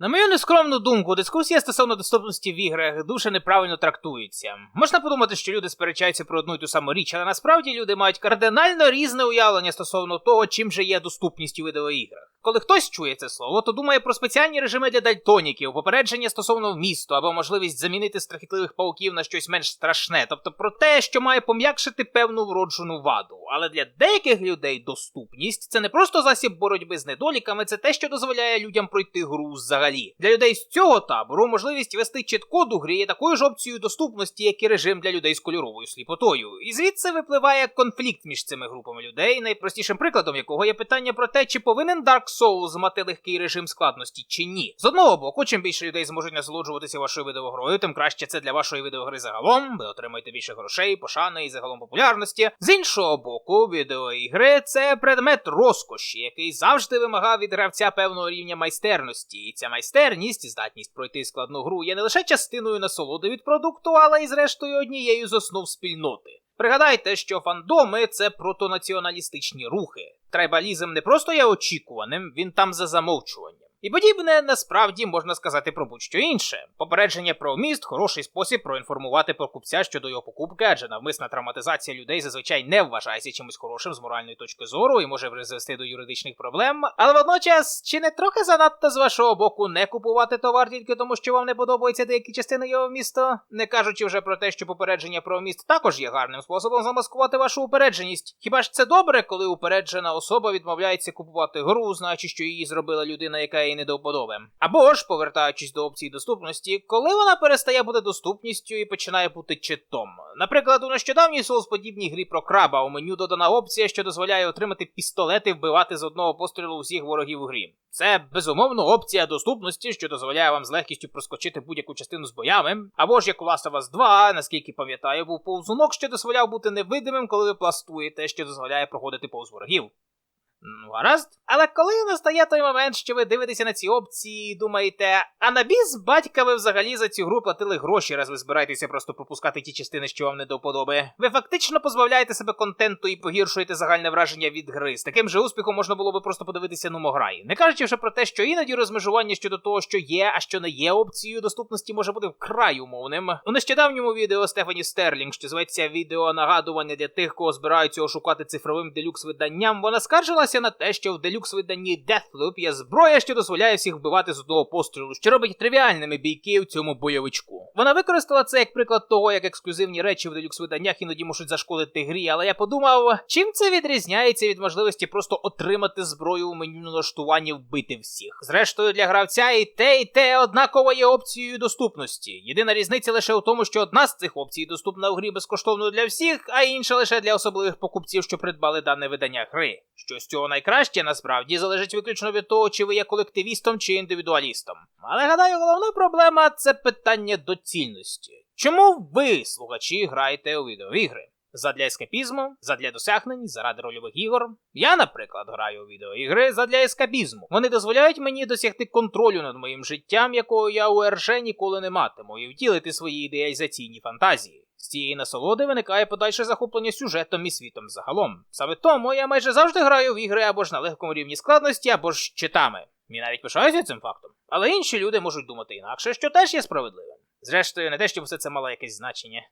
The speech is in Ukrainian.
На мою нескромну думку, дискусія стосовно доступності в іграх дуже неправильно трактується. Можна подумати, що люди сперечаються про одну й ту саму річ, але насправді люди мають кардинально різне уявлення стосовно того, чим же є доступність у відеоіграх. Коли хтось чує це слово, то думає про спеціальні режими для дальтоніків, попередження стосовно вмісту або можливість замінити страхітливих пауків на щось менш страшне, тобто про те, що має пом'якшити певну вроджену ваду. Але для деяких людей доступність це не просто засіб боротьби з недоліками, це те, що дозволяє людям пройти гру взагалі. Для людей з цього табору можливість вести чіткод у грі є такою ж опцією доступності, як і режим для людей з кольоровою сліпотою. І звідси випливає конфлікт між цими групами людей, найпростішим прикладом якого є питання про те, чи повинен Dark Souls мати легкий режим складності чи ні. З одного боку, чим більше людей зможуть насолоджуватися вашою відеогрою, тим краще це для вашої відеогри загалом. Ви отримаєте більше грошей, пошани і загалом популярності. З іншого боку, відеоігри це предмет розкоші, який завжди вимагав від гравця певного рівня майстерності. І ця майстерність, і здатність пройти складну гру, є не лише частиною насолоди від продукту, але й зрештою однією з основ спільноти. Пригадайте, що фандоми це протонаціоналістичні рухи. Трайбалізм не просто є очікуваним, він там за замовчуванням. І подібне насправді можна сказати про будь-що інше. Попередження про вміст хороший спосіб проінформувати покупця щодо його покупки, адже навмисна травматизація людей зазвичай не вважається чимось хорошим з моральної точки зору і може призвести до юридичних проблем. Але водночас, чи не трохи занадто з вашого боку не купувати товар тільки тому, що вам не подобаються деякі частини його вмісту? Не кажучи вже про те, що попередження про вміст також є гарним способом замаскувати вашу упередженість. Хіба ж це добре, коли упереджена особа відмовляється купувати гру, знаючи, що її зробила людина, яка їй не. Або ж, повертаючись до опції доступності, коли вона перестає бути доступністю і починає бути читом. Наприклад, у нещодавній соус-подібній грі про краба у меню додана опція, що дозволяє отримати пістолети вбивати з одного пострілу усіх ворогів у грі. Це безумовно опція доступності, що дозволяє вам з легкістю проскочити будь-яку частину з боями. Або ж як у Last of Us 2, наскільки пам'ятаю, був повзунок, що дозволяв бути невидимим, коли ви пластуєте, що дозволяє проходити повз ворогів. Ну, гаразд. Але коли настає той момент, що ви дивитеся на ці опції і думаєте, а на біс батька ви взагалі за цю гру платили гроші, раз ви збираєтеся просто пропускати ті частини, що вам не до вподоби. Ви фактично позбавляєте себе контенту і погіршуєте загальне враження від гри. З таким же успіхом можна було би просто подивитися нумограй. Не кажучи вже про те, що іноді розмежування щодо того, що є, а що не є опцією доступності, може бути вкрай умовним. У нещодавньому відео Стефані Стерлінг, що зветься відео нагадування для тих, кого збираються ошукати цифровим делюкс виданням, вона скаржилася на те, що в делюкс виданні Deathloop є зброя, що дозволяє всіх вбивати з одного пострілу, що робить тривіальними бійки в цьому бойовичку. Вона використала це як приклад того, як ексклюзивні речі в делюкс виданнях іноді можуть зашкодити грі, але я подумав, чим це відрізняється від можливості просто отримати зброю у меню налаштування вбити всіх. Зрештою, для гравця і те, і те однаково є опцією доступності. Єдина різниця лише у тому, що одна з цих опцій доступна у грі безкоштовно для всіх, а інша лише для особливих покупців, що придбали дане видання гри. Що з цього найкраще насправді залежить виключно від того, чи ви є колективістом чи індивідуалістом. Але гадаю, головна проблема це питання доцільності. Чому ви, слухачі, граєте у відеоігри? Задля ескапізму, задля досягнень, заради рольових ігор. Я, наприклад, граю у відеоігри задля ескапізму. Вони дозволяють мені досягти контролю над моїм життям, якого я у РЖ ніколи не матиму, і втілити свої ідеалізаційні фантазії. З цієї насолоди виникає подальше захоплення сюжетом і світом загалом. Саме тому я майже завжди граю в ігри або ж на легкому рівні складності, або ж читами. І навіть пишаюся цим фактом. Але інші люди можуть думати інакше, що теж є справедливим. Зрештою, не те, щоб все це мало якесь значення.